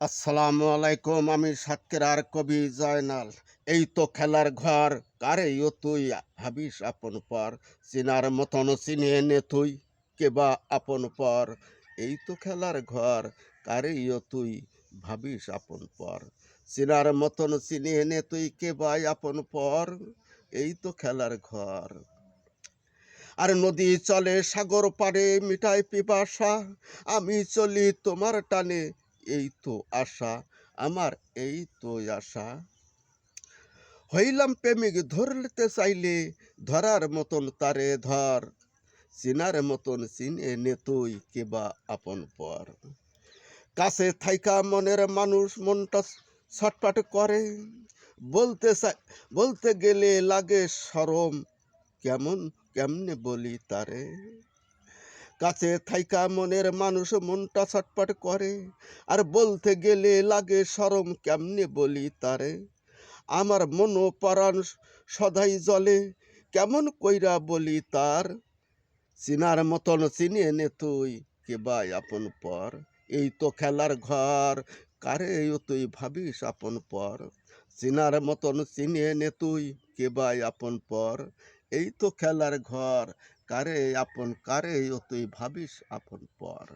আসসালামু আলাইকুম, আমি সাতক্ষীরার কবি জয়নাল। এই তো খেলার ঘর, কারে ও তুই? ভাবিস আপন পর, চিনার মতন চিনিয়ে নে তুই কেবা আপন পর? এই তো খেলার ঘর, কারে ও তুই? ভাবিস আপন পর, চিনার মতন চিনিয়ে নে তুই কেবা আপন পর? এই তো খেলার ঘর। আর নদী চলে সাগর পাড়ে মিটাই পিপাসা, আমি চলি তোমার টানে এই তো আশা, আমার এই তো আশা। হইলাম প্রেমিক ধরতে চাইলে, ধরার মতন তারে ধর, চিনার মতন চিনে নে তুই কেবা আপন পর। কাছে থাইকা মনের মানুষ মনটা ছটপাট করে, বলতে বলতে গেলে লাগে সরম, কেমন, কেমনে বলি তারে? কাছে থাইকা মনের মানুষ মনটা ছটপট করে। আর বলতে গেলে লাগে সরম কেমনে বলি তারে? আমার মন পরাণ সদাই জলে, কেমন কইরা বলি তার? চিনার মতন চিনিয়ে নে তুই কে বাই আপন পর? এই তো খেলার ঘর, কারে তুই ভাবিস আপন পর? চিনার মতন চিনিয়ে নে তুই কে বাই আপন পর? এই তো খেলার ঘর কারে আপন কারে অতই ভাবিস আপন পর।